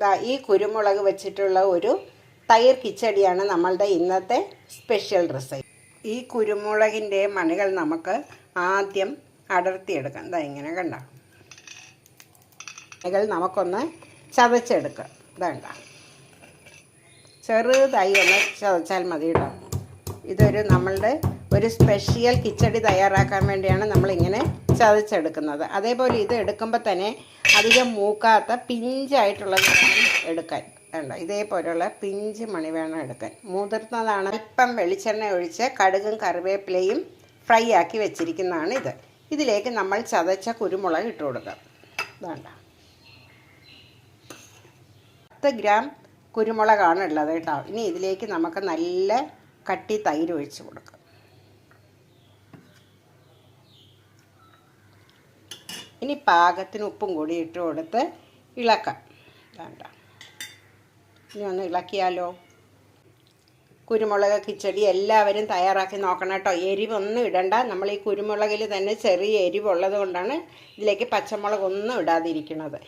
ദാ ഈ കുരുമുളക് വെച്ചിട്ടുള്ള ഒരു തൈർ കിച്ചടിയാണ് നമ്മളുടെ ഇന്നത്തെ സ്പെഷ്യൽ റെസിപ്പി ഈ കുരുമുളകിന്റെ മണികൾ നമുക്ക് ആദ്യം അടർത്തിയെടുക്കാം. ഇതാ ഇങ്ങനെ കണ്ട? മണികൾ നമുക്കൊന്ന് ചതച്ചെടുക്കാം. ഇതണ്ട ചെറുതായി ഒന്ന് ചതച്ചാൽ മതി കേട്ടോ. ഇതൊരു നമ്മളുടെ ഒരു സ്പെഷ്യൽ കിച്ചടി തയ്യാറാക്കാൻ വേണ്ടിയാണ് നമ്മളിങ്ങനെ ചതച്ചെടുക്കുന്നത്. അതേപോലെ ഇത് എടുക്കുമ്പോൾ തന്നെ അധികം മൂക്കാത്ത പിഞ്ചായിട്ടുള്ളത് എടുക്കാൻ. വേണ്ട ഇതേപോലെയുള്ള പിഞ്ച് മണി വേണം എടുക്കാൻ. മുതിർന്നതാണ്. ഇപ്പം വെളിച്ചെണ്ണ ഒഴിച്ച് കടുകും കറിവേപ്പിലയും ഫ്രൈ ആക്കി വെച്ചിരിക്കുന്നതാണ് ഇത്. ഇതിലേക്ക് നമ്മൾ ചതച്ച കുരുമുളക് ഇട്ട് കൊടുക്കാം. വേണ്ട പത്ത് ഗ്രാം കുരുമുളകാണ് ഉള്ളത് കേട്ടോ. ഇനി ഇതിലേക്ക് നമുക്ക് നല്ല കട്ടി തൈര് ഒഴിച്ച് കൊടുക്കാം. ഇനി പാകത്തിന് ഉപ്പും കൂടി ഇട്ട് കൊടുത്ത് ഇളക്കാം. വേണ്ട ഇനി ഒന്ന് ഇളക്കിയാലോ? കുരുമുളക് കിച്ചടി എല്ലാവരും തയ്യാറാക്കി നോക്കണം കേട്ടോ. എരിവൊന്നും ഇടണ്ട. നമ്മൾ ഈ കുരുമുളകിൽ തന്നെ ചെറിയ എരിവുള്ളത് കൊണ്ടാണ് ഇതിലേക്ക് പച്ചമുളകൊന്നും ഇടാതിരിക്കുന്നത്.